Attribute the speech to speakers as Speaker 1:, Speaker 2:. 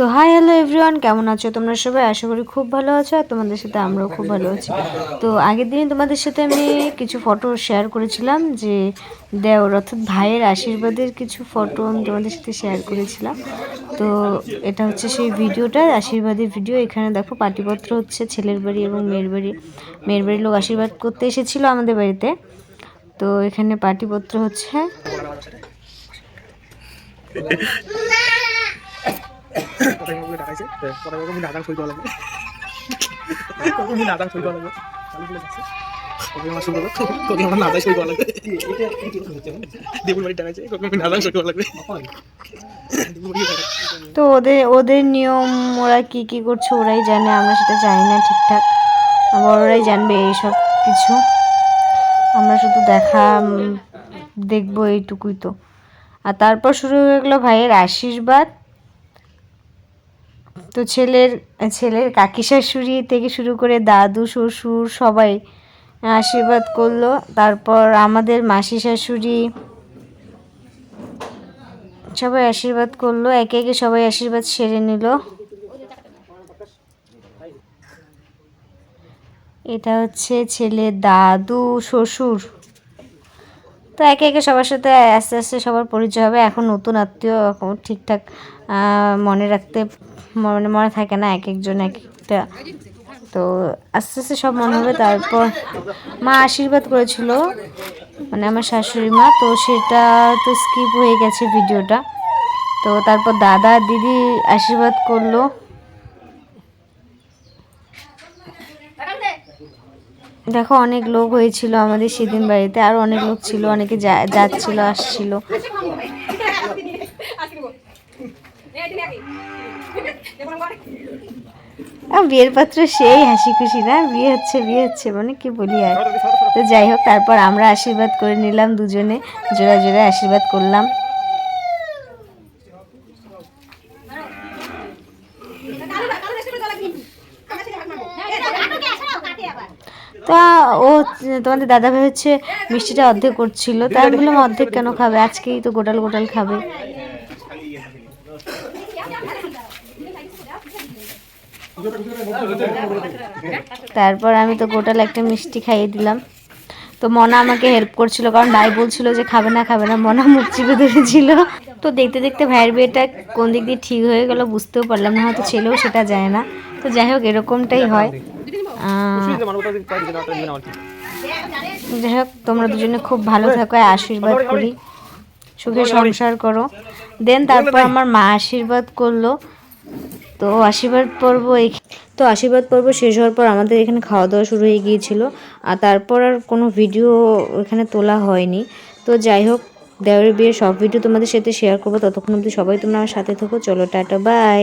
Speaker 1: So hi hello everyone কেমন আছো তোমরা সবাই? আশা করি খুব ভালো আছো আর তোমাদের সাথে আমরাও খুব ভালো আছি। তো, আগের দিনে তোমাদের সাথে আমি কিছু ফটো শেয়ার করেছিলাম যে দেওর, অর্থাৎ ভাইয়ের আশীর্বাদের কিছু ফটো আমি তোমাদের সাথে শেয়ার করেছিলাম। তো, এটা হচ্ছে সেই ভিডিওটা আশীর্বাদের ভিডিও এখানে দেখো, পাটিপত্র হচ্ছে ছেলের বাড়ি এবং মেয়ের বাড়ি। মেয়ের বাড়ির লোক আশীর্বাদ করতে এসেছিল আমাদের বাড়িতে। তো, এখানে পাটিপত্র হচ্ছে।
Speaker 2: পরে আমি সই আমি সই চালু যাচ্ছে।
Speaker 1: তো ওদের ওদের নিয়ম, ওরা কি কি করছে ওরাই জানে। আমরা সেটা জানি না ঠিকঠাক। বড়রাই জানবে এইসব কিছু। আমরা শুধু দেখা দেখব এইটুকুই তো। আর তারপর শুরু হয়ে গেলো ভাইয়ের আশীর্বাদ। তো ছেলের ছেলের কাকি শাশুড়ি থেকে শুরু করে দাদু, শ্বশুর সবাই আশীর্বাদ করল। তারপর আমাদের মাসি শাশুড়ি সবাই আশীর্বাদ করল। একে একে সবাই আশীর্বাদ সেরে নিল। এটা হচ্ছে ছেলে দাদু, শ্বশুর। তো একে একে সবার সাথে আস্তে আস্তে সবার পরিচয় হবে। এখন নতুন আত্মীয় এখন ঠিকঠাক মনে রাখতে মনে মনে থাকে না এক একজন, এক একটা। তো আস্তে আস্তে সব মনে হবে। তারপর মা আশীর্বাদ করেছিল মানে আমার শাশুড়ি মা। তো সেটা তো স্কিপ হয়ে গেছে ভিডিওটা তো তারপর দাদা, দিদি আশীর্বাদ করল। দেখো, অনেক লোক হয়েছিল আমাদের সেদিন বাড়িতে, আর অনেক লোক ছিল, অনেকে যাচ্ছিল, আসছিল। বিয়ের পাত্র সেই হাসি খুশি না? বিয়ে হচ্ছে বিয়ে হচ্ছে মানে কি বলি আর? তো যাই হোক, তারপর আমরা আশীর্বাদ করে নিলাম দুজনে, জোড়া জোড়া আশীর্বাদ করলাম। তা ও তোমাদের দাদা ভাই হচ্ছে মিষ্টিটা অর্ধেক করছিল। তাই আমি বললাম, অর্ধেক কেন খাবে? আজকেই তো গোটাল গোটাল খাবে। তারপর আমি তো গোটাল একটা মিষ্টি খাইয়ে দিলাম। তো মনা আমাকে হেল্প করছিল, কারণ ভাই বলছিল যে খাবে না খাবে না। মনা মুখ চিপে ধরেছিল। তো দেখতে দেখতে ভাইয়ের বিয়েটা কোন দিক দিয়ে ঠিক হয়ে গেল বুঝতেও পারলাম না, হয়তো ছেলেও সেটা যায় না। তো যাই হোক, এরকমটাই হয়। যাই হোক তোমরা দুজনে খুব ভালো থাকো আশীর্বাদ করি। সুখে সংসার করো। দেন তারপর আমার মা আশীর্বাদ করল। তো আশীর্বাদ পর্ব এই তো আশীর্বাদ পর্ব শেষ হওয়ার পর আমাদের এখানে খাওয়া দাওয়া শুরু হয়ে গিয়েছিল। আর তারপর আর কোনো ভিডিও এখানে তোলা হয়নি। তো যাই হোক দেওয়ারের বিয়ের সব ভিডিও তোমাদের সাথে শেয়ার করব। ততক্ষণ অবধি সবাই তোমরা আমার সাথে থাকো। চলো টাটা বাই